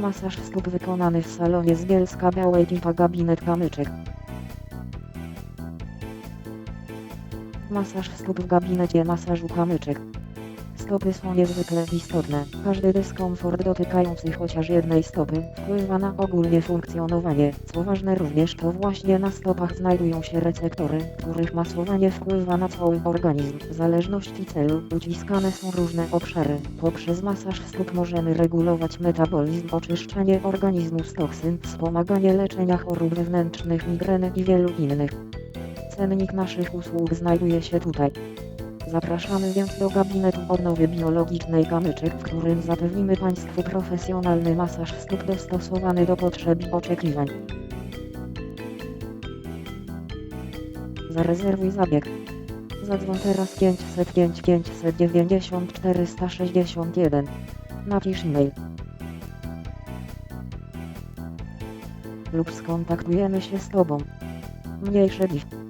Masaż stóp wykonany w salonie z Bielska Białej Pipa Gabinet Kamyczek. Masaż stóp w gabinecie masażu kamyczek. Stopy są niezwykle istotne. Każdy dyskomfort dotykający chociaż jednej stopy wpływa na ogólnie funkcjonowanie. Co ważne również to właśnie na stopach znajdują się receptory, których masowanie wpływa na cały organizm. W zależności celu uciskane są różne obszary. Poprzez masaż stóp możemy regulować metabolizm, oczyszczanie organizmu z toksyn, wspomaganie leczenia chorób wewnętrznych, migreny i wielu innych. Cennik naszych usług znajduje się tutaj. Zapraszamy więc do gabinetu odnowy biologicznej Kamyczek, w którym zapewnimy Państwu profesjonalny masaż stóp dostosowany do potrzeb i oczekiwań. Zarezerwuj zabieg. Zadzwoń teraz 505 590 461. Napisz e-mail. Lub skontaktujemy się z Tobą. Mniejsze dziś.